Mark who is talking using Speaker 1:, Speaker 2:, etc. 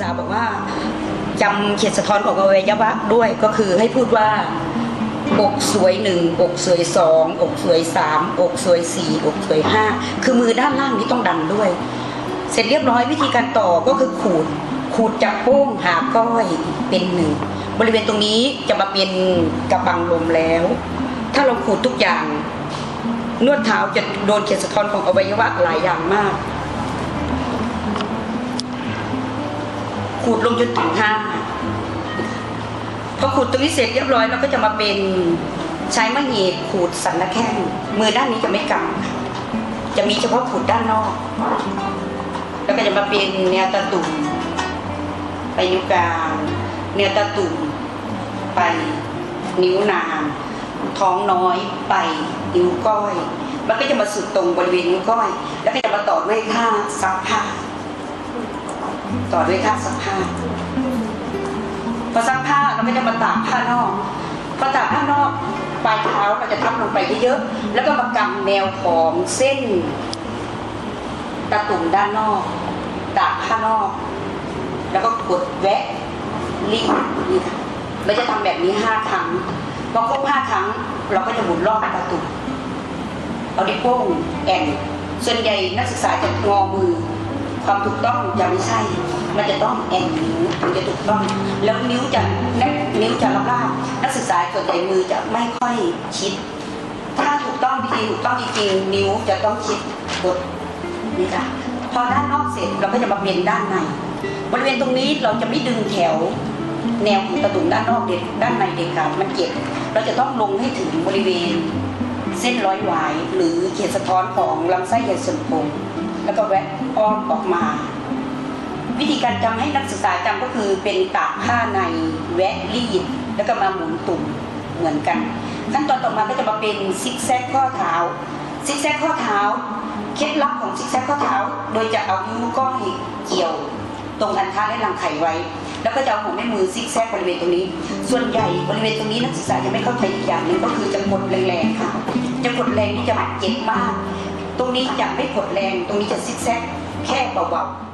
Speaker 1: ษาบอกว่าจำเขียนสะท้อนของอวัยวะด้วยก็คือให้พูดว่าอกสวยหนึ่งอกสวยสองอกสวยสามอกสวยสี่อกสวยห้าคือมือด้านล่างนี้ต้องดันด้วย เสร็จเรียบร้อยวิธีการต่อก็คือขูดขูดจากโป้งหาก้อยเป็นหนึ่งบริเวณตรงนี้จะมาเป็นกระบังลมแล้ว ถ้าเราขูดทุกอย่างนวดเท้าจะโดนเขียนสะท้อนของอวัยวะหลายอย่างมาก ขูดลงจนถึงห้าพอขูดตรงนี้เสร็จเรียบร้อยเราก็จะมาเป็นใช้มะเหยียขูดสันนะแข้งมือด้านนี้จะไม่กำจะมีเฉพาะขูดด้านนอก แล้วก็จะมาเป็นแนวตะตุ่มไปนิ้วกลางแนวตะตุ่มไปนิ้วนางท้องน้อยไปนิ้วก้อย มันก็จะมาสุดตรงบริเวณนิ้วก้อย แล้วก็จะมาต่อด้วยท่าซักผ้า ต่อด้วยท่าซักผ้าพอซักผ้าเราก็จะมาตากผ้านอกพอตากผ้านอกปลายเท้าเราจะทับลงไปเยอะๆแล้วก็มากำแนวของเส้นตะตุ่มด้านนอกตากผ้านอก แล้วก็กดแวะรีดนี่ค่ะเราจะทำแบบนี้ห้าครั้งพอครบห้าครั้ง เราก็จะหมุนรอบตะตุ่มเอาดิโป้งแอนส่วนใหญ่นักศึกษาจะงอมือ ความถูกต้องจะไม่ใช่ มันจะต้องแอนนิ้วถึงจะถูกต้อง แล้วนิ้วจะนิ้วจะลาบนักศึกษาส่วนใหญ่มือจะไม่ค่อยชิด ถ้าถูกต้องวิธีถูกต้องจริงนิ้วจะต้องชิดกดนี่จ้ะพอด้านนอกเสร็จเราก็จะมาเบนด้านในบริเวณตรงนี้เราจะไม่ดึงแถว แนวของตะตุ่มด้านนอกเด็ดด้านในเด็ดขาดมันเจ็บเราจะต้องลงให้ถึงบริเวณเส้นร้อยหวายหรือเขตสะท้อนของลำไส้ใหญ่ส่วนโพง แล้วก็แวะอ้อมออกมา วิธีการจำให้นักศึกษาจำก็คือเป็นตากผ้าในแวะรีดแล้วก็มาหมุนตุ่มเหมือนกัน ขั้นตอนต่อมาก็จะมาเป็นซิกแซกข้อเท้าซิกแซกข้อเท้าเคล็ดลับของซิกแซกข้อเท้า โดยจะเอานิ้วก้อยเกี่ยว ตรงอันท้าและรังไข่ไว้ แล้วก็จะเอาหัวแม่มือซิกแซกบริเวณตรงนี้ ส่วนใหญ่บริเวณตรงนี้นักศึกษาจะไม่เข้าใจอีกอย่างหนึ่งก็คือจะกดแรงๆค่ะจะกดแรงนี่จะเจ็บมาก ตรงนี้จะไม่กดแรง ตรงนี้จะซิกแซกแค่เบาๆ